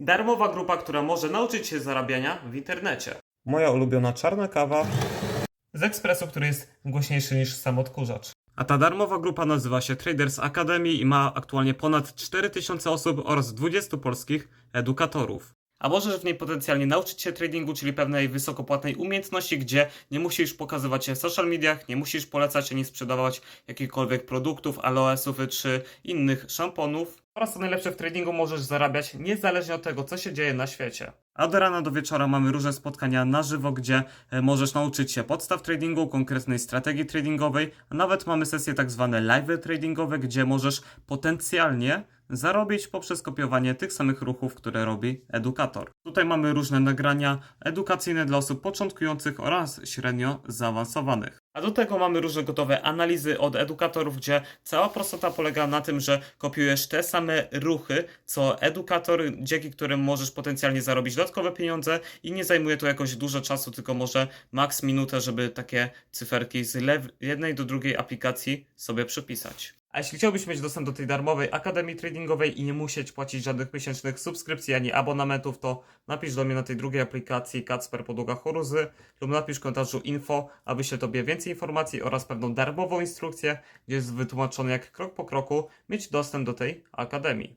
Darmowa grupa, która może nauczyć się zarabiania w internecie. Moja ulubiona czarna kawa. Z ekspresu, który jest głośniejszy niż sam odkurzacz. A ta darmowa grupa nazywa się Traders Academy i ma aktualnie ponad 4000 osób oraz 20 polskich edukatorów. A możesz w niej potencjalnie nauczyć się tradingu, czyli pewnej wysokopłatnej umiejętności, gdzie nie musisz pokazywać się w social mediach, nie musisz polecać ani sprzedawać jakichkolwiek produktów, aloesów czy innych szamponów. Oraz co najlepsze w tradingu możesz zarabiać niezależnie od tego, co się dzieje na świecie. A od rana do wieczora mamy różne spotkania na żywo, gdzie e, możesz nauczyć się podstaw tradingu, konkretnej strategii tradingowej, a nawet mamy sesje tak zwane live tradingowe, gdzie możesz potencjalnie zarobić poprzez kopiowanie tych samych ruchów, które robi edukator. Tutaj mamy różne nagrania edukacyjne dla osób początkujących oraz średnio zaawansowanych. A do tego mamy różne gotowe analizy od edukatorów, gdzie cała prostota polega na tym, że kopiujesz te same ruchy, co edukator, dzięki którym możesz potencjalnie zarobić dodatkowe pieniądze i nie zajmuje to jakoś dużo czasu, tylko może maks minutę, żeby takie cyferki z jednej do drugiej aplikacji sobie przypisać. A jeśli chciałbyś mieć dostęp do tej darmowej Akademii Tradingowej i nie musieć płacić żadnych miesięcznych subskrypcji ani abonamentów, to napisz do mnie na tej drugiej aplikacji Kacper Podłoga Choruzy lub napisz w komentarzu info, aby się Tobie więcej informacji oraz pewną darmową instrukcję, gdzie jest wytłumaczone jak krok po kroku mieć dostęp do tej Akademii.